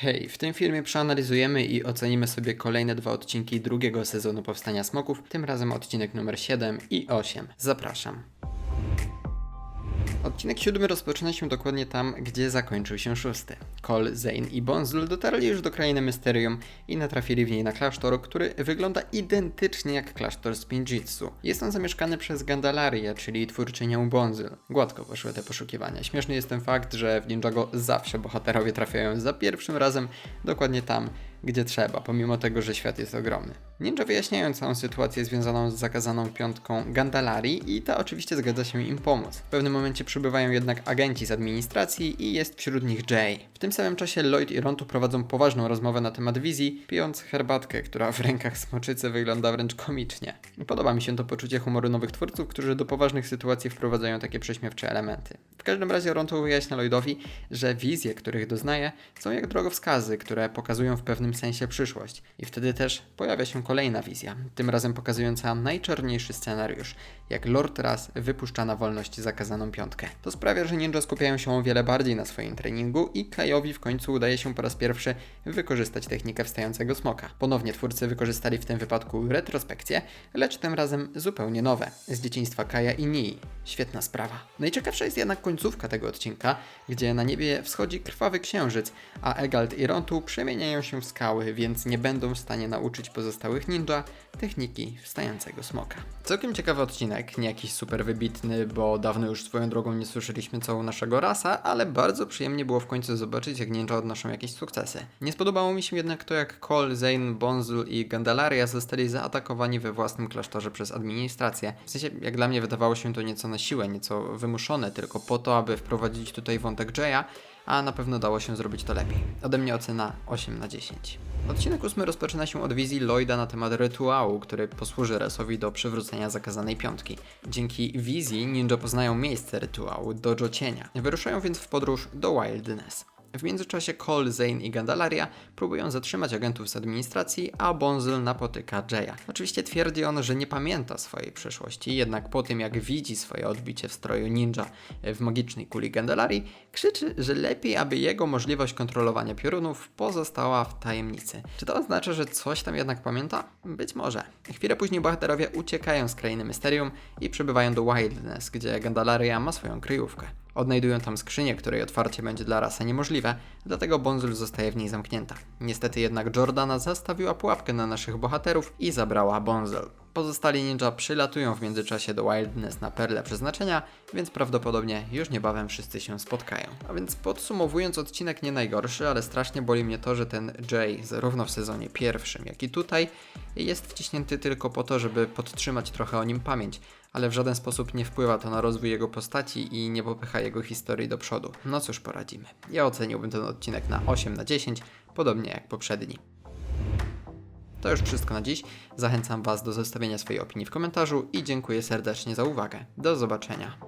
Hej, w tym filmie przeanalizujemy i ocenimy sobie kolejne dwa odcinki drugiego sezonu Powstania Smoków, tym razem odcinek numer 7 i 8. Zapraszam. Odcinek siódmy rozpoczyna się dokładnie tam, gdzie zakończył się szósty. Cole, Zane i Bonzul dotarli już do krainy Mysterium i natrafili w niej na klasztor, który wygląda identycznie jak klasztor z Pinjitsu. Jest on zamieszkany przez Gandalarię, czyli twórczynię Bonzul. Gładko poszły te poszukiwania. Śmieszny jest ten fakt, że w Ninjago zawsze bohaterowie trafiają za pierwszym razem dokładnie tam, gdzie trzeba, pomimo tego, że świat jest ogromny. Ninja wyjaśniają całą sytuację związaną z zakazaną piątką Gandalarii i ta oczywiście zgadza się im pomóc. W pewnym momencie przybywają jednak agenci z administracji i jest wśród nich Jay. W tym samym czasie Lloyd i Rontu prowadzą poważną rozmowę na temat wizji, pijąc herbatkę, która w rękach smoczycy wygląda wręcz komicznie. Podoba mi się to poczucie humoru nowych twórców, którzy do poważnych sytuacji wprowadzają takie prześmiewcze elementy. W każdym razie Rontu wyjaśnia Lloydowi, że wizje, których doznaje, są jak drogowskazy, które pokazują w pewnym sensie przyszłość. I wtedy też pojawia się kolejna wizja, tym razem pokazująca najczarniejszy scenariusz, jak Lord Raz wypuszcza na wolność zakazaną piątkę. To sprawia, że ninja skupiają się o wiele bardziej na swoim treningu i W końcu udaje się po raz pierwszy wykorzystać technikę wstającego smoka. Ponownie twórcy wykorzystali w tym wypadku retrospekcję, lecz tym razem zupełnie nowe, z dzieciństwa Kaja i Nii. Świetna sprawa. Najciekawsza jest jednak końcówka tego odcinka, gdzie na niebie wschodzi krwawy księżyc, a Egalt i Rontu przemieniają się w skały, więc nie będą w stanie nauczyć pozostałych ninja techniki wstającego smoka. Całkiem ciekawy odcinek, nie jakiś super wybitny, bo dawno już swoją drogą nie słyszeliśmy co u naszego rasa, ale bardzo przyjemnie było w końcu zobaczyć, jak ninja odnoszą jakieś sukcesy. Nie spodobało mi się jednak to, jak Cole, Zane, Bonzul i Gandalaria zostali zaatakowani we własnym klasztorze przez administrację. W sensie, jak dla mnie wydawało się to nieco na siłę, nieco wymuszone, tylko po to, aby wprowadzić tutaj wątek Jaya, a na pewno dało się zrobić to lepiej. Ode mnie ocena 8 na 10. Odcinek 8 rozpoczyna się od wizji Lloyda na temat rytuału, który posłuży Resowi do przywrócenia zakazanej piątki. Dzięki wizji ninja poznają miejsce rytuału, Dojo Cienia. Wyruszają więc w podróż do Wildness. W międzyczasie Cole, Zane i Gandalaria próbują zatrzymać agentów z administracji, a Bonzel napotyka Jaya. Oczywiście twierdzi on, że nie pamięta swojej przeszłości, jednak po tym jak widzi swoje odbicie w stroju ninja w magicznej kuli Gandalarii, krzyczy, że lepiej, aby jego możliwość kontrolowania piorunów pozostała w tajemnicy. Czy to oznacza, że coś tam jednak pamięta? Być może. Chwilę później bohaterowie uciekają z krainy Mysterium i przybywają do Wildness, gdzie Gandalaria ma swoją kryjówkę. Odnajdują tam skrzynię, której otwarcie będzie dla rasa niemożliwe, dlatego Bonzul zostaje w niej zamknięta. Niestety jednak Jordana zastawiła pułapkę na naszych bohaterów i zabrała Bonzul. Pozostali ninja przylatują w międzyczasie do Wildness na perle przeznaczenia, więc prawdopodobnie już niebawem wszyscy się spotkają. A więc podsumowując, odcinek nie najgorszy, ale strasznie boli mnie to, że ten Jay, zarówno w sezonie pierwszym, jak i tutaj, jest wciśnięty tylko po to, żeby podtrzymać trochę o nim pamięć ale w żaden sposób nie wpływa to na rozwój jego postaci i nie popycha jego historii do przodu. No cóż poradzimy. Ja oceniłbym ten odcinek na 8 na 10, podobnie jak poprzedni. To już wszystko na dziś. Zachęcam Was do zostawienia swojej opinii w komentarzu i dziękuję serdecznie za uwagę. Do zobaczenia.